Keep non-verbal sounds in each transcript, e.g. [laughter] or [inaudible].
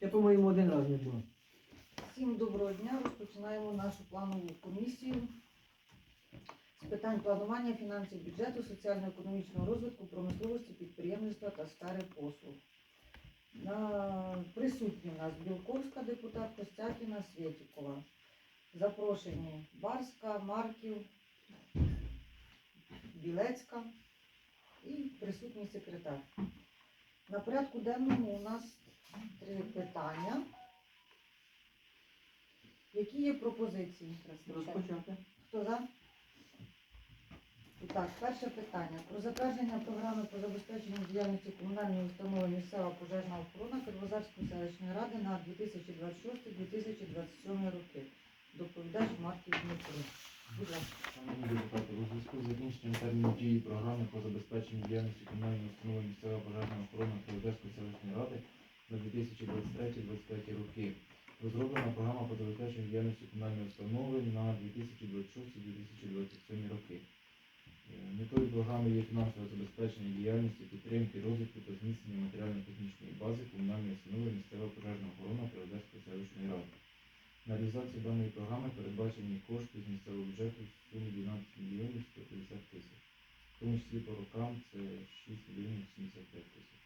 Я, по-моєму, один раз не була. Всім доброго дня. Розпочинаємо нашу планову комісію з питань планування фінансів бюджету, соціально-економічного розвитку, промисловості, підприємництва та сфери послуг. На... Присутні у нас Білковська депутат, Костякіна, Свєтікова. Запрошені Барська, Марків, Білецька і присутній секретар. На порядку денному у нас три питання. Які є пропозиції? Розпочати. Хто за? І так, перше питання. Про затвердження програми по забезпеченню діяльності комунальної установи місцева пожежна охорона Кривозарської селищної ради на 2026-2027 роки. Доповідач Марків Дмитро. Шановні депутати, у зв'язку з закінченням терміну дії програми по забезпеченню діяльності комунальної установи місцева пожежна охорона Криводерської селищної ради на 2023-2025 роки. Розроблена програма по забезпеченню діяльності комунальної установи на 2026-2027 роки. Е, Метою програми є фінансове забезпечення діяльності, підтримки, розвитку та зміцнення матеріально-технічної бази комунальної установи місцева пожежна охорона Криводерської селищної ради. На реалізацію даної програми передбачені кошти з місцевого бюджету в сумі 12 мільйонів 150 тисяч. В тому числі по рокам це 6 мільйонів 75 тисяч.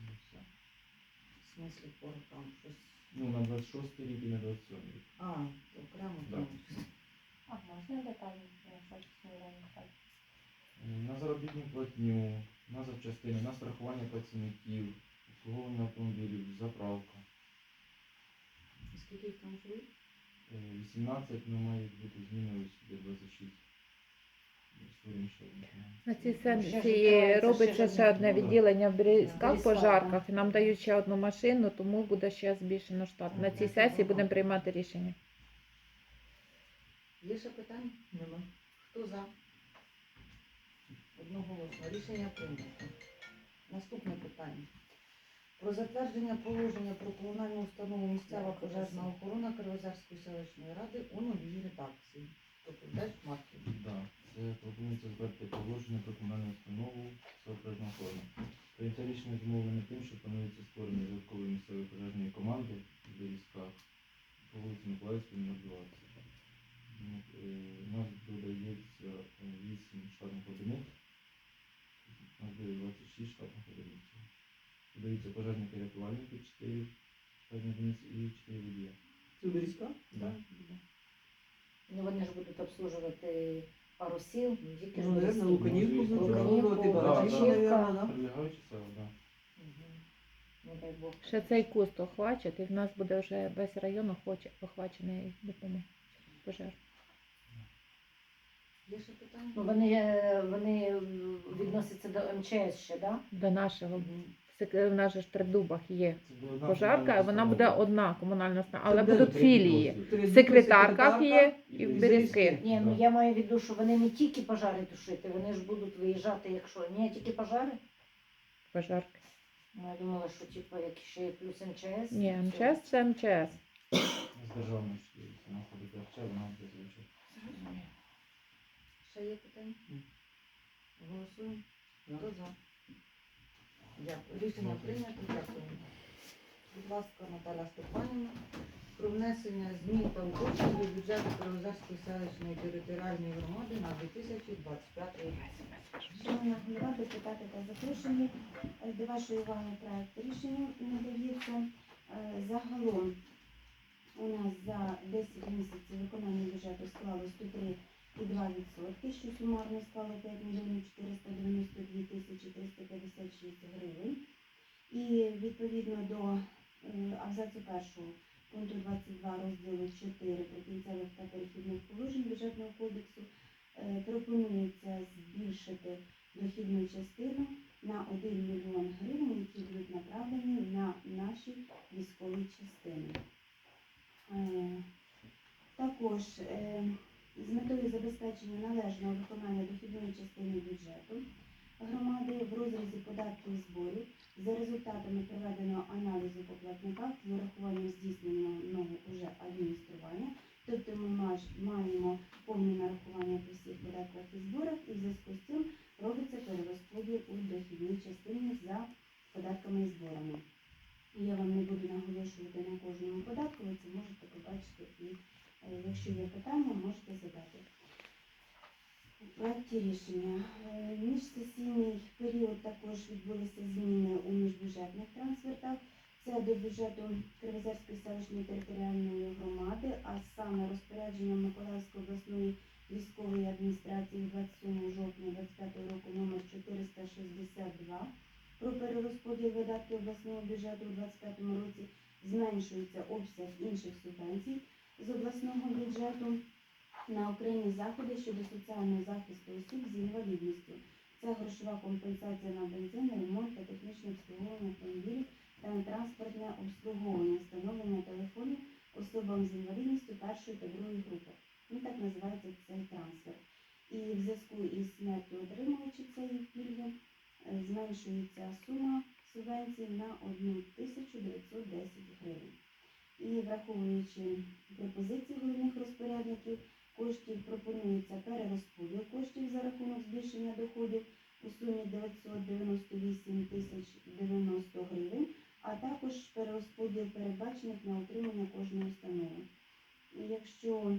Ну, все. В смислі по рокам щось. Ну, на 26 рік і на 27 рік. А, окремо. Да. там. А можна детально так? Е, На заробітну платню, на запчастини, на страхування працівників, обслуговування автомобілів, заправка. Скільки там? Е, 18, ну, має бути зміни ось до 26. Створюємо ще одне. На цій сесії робиться ще одне відділення в В пожарках і нам дають ще одну машину, тому буде ще збільшено штат. На цій сесії будемо приймати рішення. Є ще питання? Нема. Хто за? Одноголосно. Рішення прийнято. Наступне питання. Про затвердження положення про комунальну установу місцева пожежна охорона Кривозерської селищної ради у новій редакції. Тобто Доповідач Марків. Да, це пропонується звести положення про комунальну установу пожежна охорона. Прийняття рішення зумовлене тим, що планується створення додаткової місцевої пожежної команди в Берізках по вулиці Миколаївській, номер 20. Ну, е, У нас додається 8 штатних одиниць. У нас буде 26 штатних одиниць. Додаються пожежники рятувальники 4 штатні одиниці і 4 водія. Це Берізька? Да. Ну вони ж будуть обслужувати пару сіл, не тільки ж Ну, наверное, Березків. Луканівку Барашівку, наверное, да? Прилегаючи села, так. Не дай Бог. Ще цей куст охвачить, і в нас буде вже весь район охоче- охвачений допомогою пожежі. Є ще питання? Ну вони, е, вони відносяться до МЧС ще, да? До нашого сек- в нас же ж три дубах є пожарка, а вона буде одна комунальна установа, але будуть філії. В секретарках секретарка є і в Березки. Ні, ну я маю в виду, що вони не тільки пожари тушити, вони ж будуть виїжджати, якщо ні, тільки пожари. Пожарки. Ну, я думала, що типу, як ще й плюс МЧС. Ні, МЧС це МЧС. З державної ходить до вона буде звичайно. Ще є питання? Голосуємо. Хто за? Дякую. Рішення прийнято. Дякую. Будь ласка, Наталя Степанівна. Про внесення змін та уточнень до бюджету Кривозерської селищної територіальної громади на 2025 рік. Шановна голова, депутати та запрошені, е, до вашої уваги проект рішення надається. Е, Загалом у нас за 10 місяців виконання бюджету склало 103,2%, що сумарно склало 5 мільйонів 492 тисячі 356 гривень. І відповідно до е, абзацу першого пункту 22 розділу 4 прикінцевих та перехідних положень бюджетного кодексу е, пропонується збільшити дохідну частину на 1 мільйон гривень, які будуть направлені на наші військові частини. Е, Також з метою забезпечення належного виконання дохідної частини бюджету громади в розрізі податків і зборів за результатами проведеного аналізу по платниках з урахуванням здійсненого уже адміністрування. Тобто ми маж- маємо повне нарахування по всіх податках і зборах, і в зв'язку з цим робиться перерозподіл у дохідній частині за податками і зборами. Я вам не буду наголошувати на кожному податку, ви це можете побачити і е, якщо є питання, можете задати. У проекті рішення. Е, Міжсесійний період також відбулися зміни у міжбюджетних трансфертах. Це до бюджету Кривозерської селищної територіальної громади, а саме розпорядженням Миколаївської обласної військової адміністрації 27 жовтня 2025 року номер 462 про перерозподіл видатків обласного бюджету у 2025 році зменшується обсяг інших субвенцій з обласного бюджету на окремі заходи щодо соціального захисту осіб з інвалідністю. Це грошова компенсація на бензин, ремонт та технічне обслуговування автомобілів та транспортне обслуговування, встановлення телефонів особам з інвалідністю першої та другої групи. Ну, так називається цей трансфер. І в зв'язку із смертю отримувача цієї пільги е, зменшується сума субвенції на 1910 гривень. І враховуючи пропозиції головних розпорядників коштів, пропонується перерозподіл коштів за рахунок збільшення доходів у сумі 998 тисяч 90 гривень, а також перерозподіл передбачених на утримання кожної установи. Якщо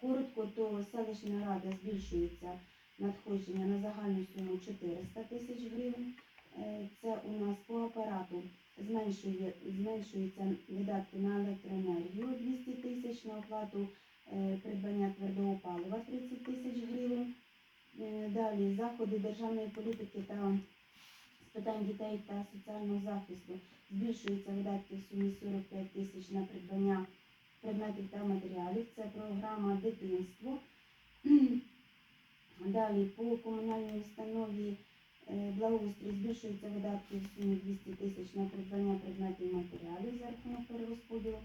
коротко, то селищна рада збільшується надходження на загальну суму 400 тисяч гривень. Е, Це у нас по апарату зменшує, зменшуються видатки на електроенергію 200 тисяч, на оплату придбання твердого палива 30 тисяч гривень. Е, Далі заходи державної політики та з питань дітей та соціального захисту збільшуються видатки в сумі 45 тисяч на придбання предметів та матеріалів. Це програма дитинство. [clears throat] Далі по комунальній установі е, благоустрій збільшуються видатки в сумі 200 тисяч на придбання предметів і матеріалів за рахунок перерозподілу.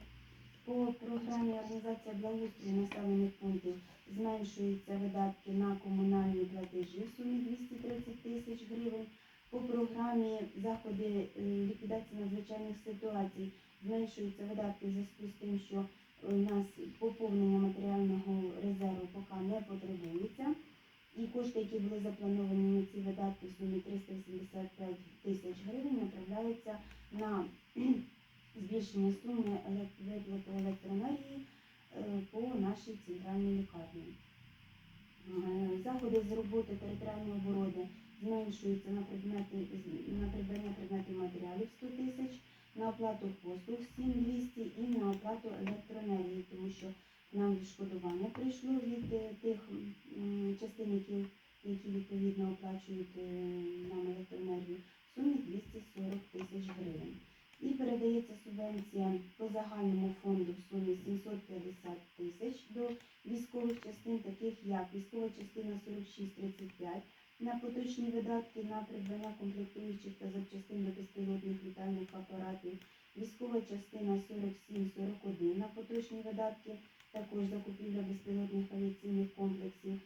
По програмі організація благоустрою населених пунктів зменшуються видатки на комунальні платежі в сумі 230 тисяч гривень. По програмі заходи е, ліквідації надзвичайних ситуацій зменшуються видатки в зв'язку з тим, що у нас поповнення матеріального резерву поки не потребується. І кошти, які були заплановані на ці видатки в сумі 385 тисяч гривень, направляються на збільшення суми виплати електроенергії е, по нашій центральній лікарні. Е, Заходи з роботи територіальної оборони зменшуються на предмети на придбання предметів матеріалів 100 тисяч, на оплату послуг 7200 і на оплату електроенергії, тому що нам відшкодування прийшло від е, тих м, частин, які, відповідно оплачують нам електроенергію, в сумі 240 тисяч гривень. І передається субвенція по загальному фонду в сумі 750 тисяч до військових частин, таких як військова частина 4635 на поточні видатки на придбання комплектуючих та запчастин до безпілотних літальних апаратів, військова частина 4741 на поточні видатки, також закупівля безпілотних авіаційних комплексів.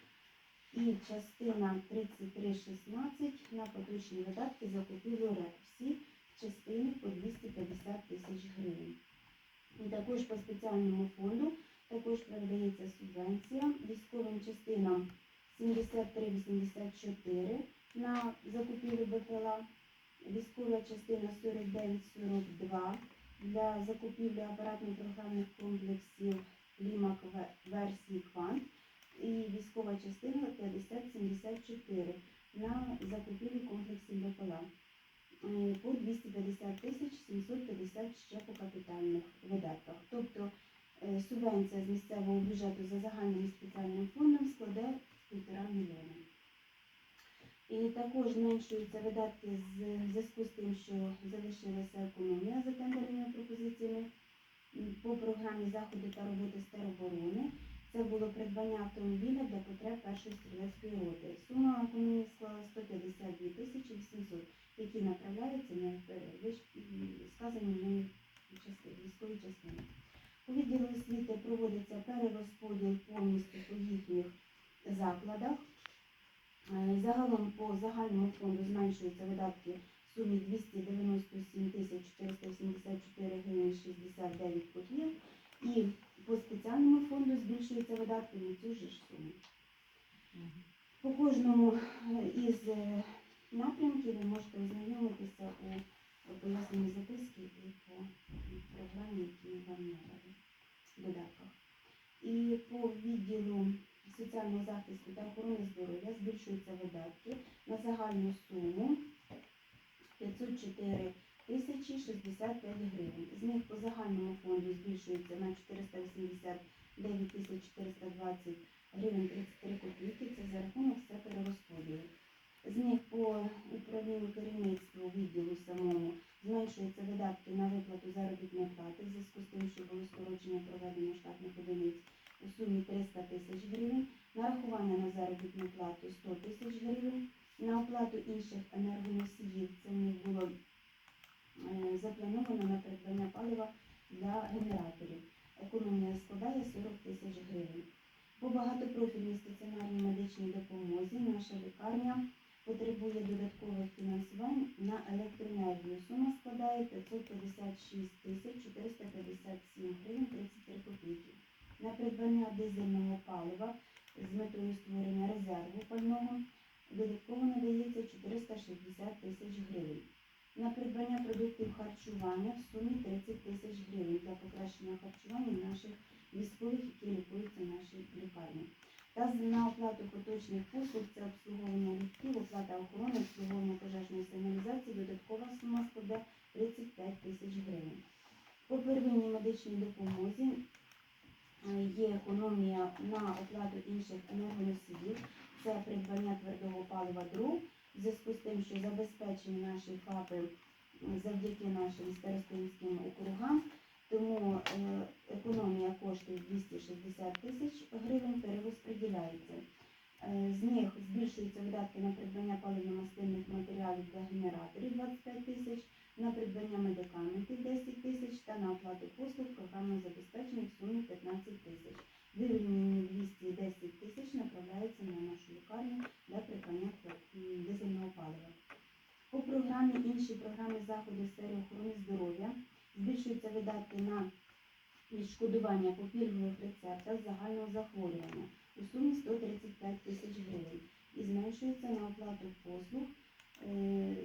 І частина 3316 на поточні видатки закупівлю РЕП. Всі частини по 250 тисяч гривень. І також по спеціальному фонду також передається субвенція військовим частинам 73-84 на закупівлю БПЛА, військова частина 49-42 для закупівлі апаратно-програмних комплексів Лімак версії Квант і військова частина 50-74 на закупівлю комплексів БПЛА. Е, По 250 тисяч 750 ще по капітальних видатках. Тобто е, субвенція з місцевого бюджету за загальним спеціальним фондом складе півтора мільйона. І також зменшуються видатки в зв'язку з тим, що залишилася економія за тендерними пропозиціями по програмі заходи та роботи з тероборони. Це було придбання автомобіля для потреб першої стрілецької роти. Сума економії склала 152 тисячі 800, які направляються на сказані мною військові частини. У відділі освіти проводиться перерозподіл повністю по їхніх закладах. Е, Загалом по загальному фонду зменшуються видатки в сумі 297 тисяч 474 гривень 69 копійок. І по спеціальному фонду збільшуються видатки на цю ж суму. По кожному е, із е, напрямків ви можете ознайомитися у пояснені записки і по програмі, які ми вам надали в додатках. І по відділу соціального захисту та охорони здоров'я збільшуються видатки на загальну суму 504 тисячі 65 гривень. З них по загальному фонду збільшується на 489 тисяч 420 гривень 33 копійки. Це за рахунок все перерозподілу. З них по управлінню керівництву відділу самому зменшуються видатки на виплату заробітної плати в зв'язку з тим, що було скорочення проведення штатних одиниць у сумі 300 тисяч гривень, нарахування на заробітну плату 100 тисяч гривень, на оплату інших енергоносіїв це в них було е, заплановано на придбання палива для генераторів. Економія складає 40 тисяч гривень. По багатопрофільній стаціонарній медичній допомозі наша лікарня потребує додаткових фінансувань на електроенергію. Сума складає 556 тисяч 457 гривень 33 копійки. На придбання дизельного палива з метою створення резерву пального додатково надається 460 тисяч гривень. На придбання продуктів харчування в сумі 30 тисяч гривень для покращення харчування наших військових, які лікуються в нашій лікарні. Та на оплату поточних послуг це обслуговування ліфтів, оплата охорони, обслуговування пожежної сигналізації, додаткова сума складе 35 тисяч гривень. По первинній медичній допомозі е, є економія на оплату інших енергоносіїв, це придбання твердого палива дров, в зв'язку з тим, що забезпечені наші ФАПи завдяки нашим старостинським округам, тому е, економія коштів 260 тисяч гривень перерозподіляється. Е, З них збільшуються видатки на придбання паливно-мастильних матеріалів для генераторів 25 тисяч, на придбання медикаментів 10 тисяч та на оплату послуг програмного забезпечення в сумі 15 тисяч. Вивільнені 210 тисяч направляються на нашу лікарню для придбання дизельного палива. По програмі інші програми заходи в сфері охорони здоров'я збільшуються видатки на відшкодування по пільгових рецептах загального захворювання у сумі 135 тисяч гривень і зменшується на оплату послуг. Е,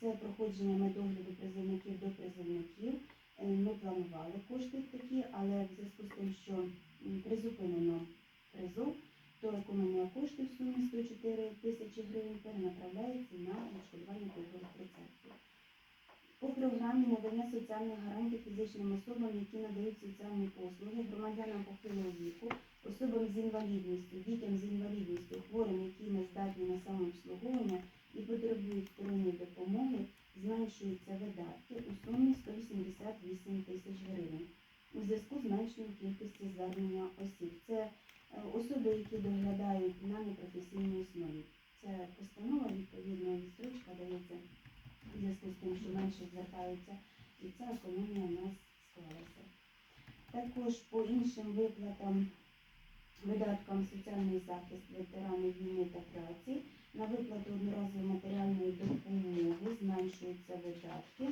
Це проходження медогляду призовників до призовників. Е, Ми планували кошти такі, але в зв'язку з тим, що м, призупинено призов, то економія коштів в сумі 104 тисячі гривень перенаправляється на відшкодування пільгових рецептів. По програмі надання соціальних гарантій фізичним особам, які надають соціальні послуги, громадянам похилого віку, особам з інвалідністю, дітям з інвалідністю, хворим, які не здатні на самообслуговування і потребують сторонньої допомоги, зменшуються видатки у сумі 188 тисяч гривень у зв'язку з зменшенням кількості звернення осіб. Це е, особи, які доглядають на непрофесійній основі. Це постанова, відповідно, відстрочка дається в зв'язку з тим, що менше звертаються, і ця економія у нас склалася. Також по іншим виплатам, видаткам соціальний захист ветеранів війни та праці, на виплату одноразової матеріальної допомоги зменшуються видатки.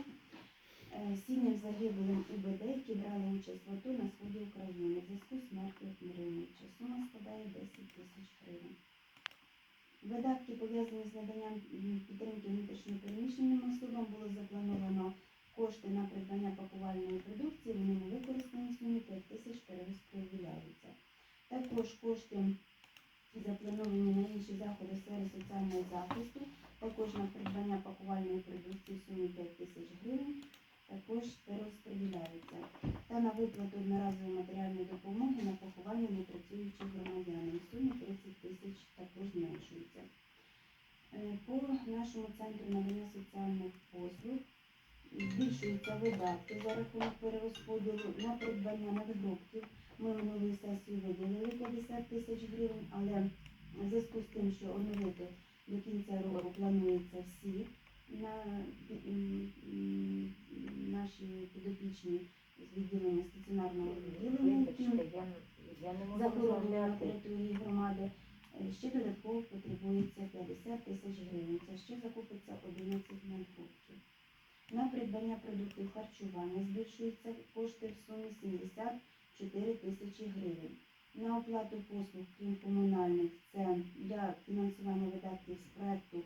Е, Сім'ям загиблим УБД, які брали участь в АТО на сході України в зв'язку з смертю Миронича. Сума складає 10 тисяч гривень. Видатки, пов'язані з наданням підтримки внутрішньопереміщеним особам, було заплановано кошти на придбання пакувальної продукції, вони не використані в сумі 5 тисяч перерозподіляються. Також кошти заплановані на інші заходи в сфері соціального захисту, також на придбання пакувальної продукції в сумі 5 тисяч гривень, також перерозподіляються. Та на виплату одноразової матеріальної допомоги на поховання непрацюючих громадянам в сумі 30 тисяч також зменшується. Е, По нашому центру надання соціальних послуг збільшуються видатки за рахунок перерозподілу на придбання надгробків. Ми минулої сесії виділили 50 тисяч гривень, але в зв'язку з тим, що оновити до кінця року планується всі на наші підопічні з відділення стаціонарного відділення, які Вибачте, я, я не можу захоронення на розмовляти. території громади. Е, Ще додатково потребується 50 тисяч гривень. Це ще закупиться 11 надгробків. На придбання продуктів харчування збільшуються кошти в сумі 74 тисячі гривень. На оплату послуг, крім комунальних, це для фінансування видатків з проекту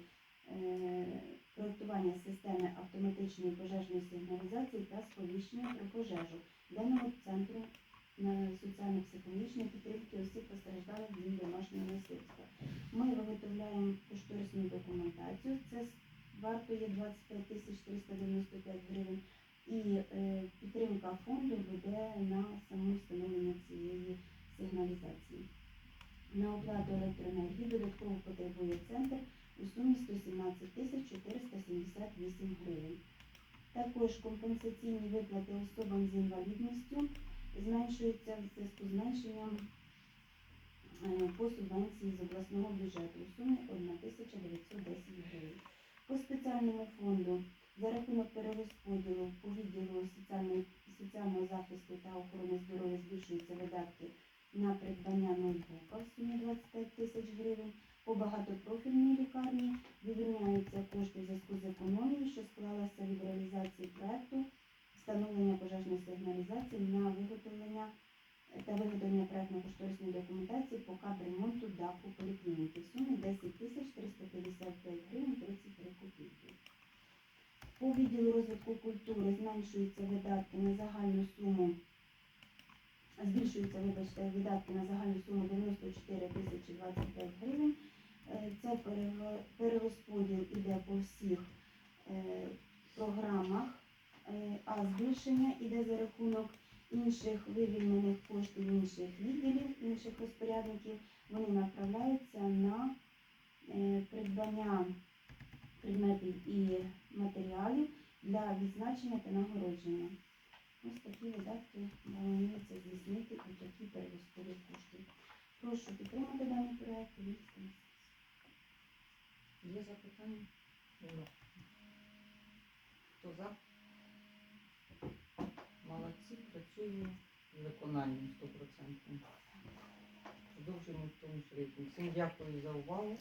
е, проєктування системи автоматичної пожежної сигналізації та сповіщення про пожежу. Даного центру соціально-психологічної підтримки осіб постраждалих від домашнього насильства. Ми виготовляємо кошторисну документацію. Це с- вартує 25 тисяч 395 гривень. І е, підтримка фонду буде на саме встановлення цієї сигналізації. На оплату електроенергії додатково потребує центр у сумі 117 тисяч 478 гривень. Також компенсаційні виплати особам з інвалідністю зменшуються в зв'язку з зменшенням е, по субвенції з обласного бюджету у сумі 1910 гривень. По спеціальному фонду за рахунок перерозподілу по відділу соціального захисту та охорони здоров'я збільшуються видатки на придбання ноутбука в сумі 25 тисяч гривень. По багатопрофільній лікарні вивільняються кошти в зв'язку з економією, що склалася від реалізації проекту встановлення пожежної сигналізації на виготовлення та виготовлення проектно-кошторисної документації по капремонту даху поліклініки. В сумі 10 тисяч 355 гривень 33 копійки. По відділу розвитку культури зменшуються видатки на загальну суму, збільшуються, вибачте, видатки на загальну суму 94 тисячі 25 гривень. Е, Це переро- перерозподіл іде по всіх е, програмах, е, а збільшення іде за рахунок інших вивільнених коштів інших відділів, інших розпорядників. Вони направляються на е, придбання предметів і матеріалів для відзначення та нагородження. Ось такі видатки планується здійснити у такі перерозподіл коштів. Прошу підтримати даний сесію. Є запитання? Хто за? Молодці, працюємо з виконанням 100%. Продовжуємо в тому ж. Всім дякую за увагу.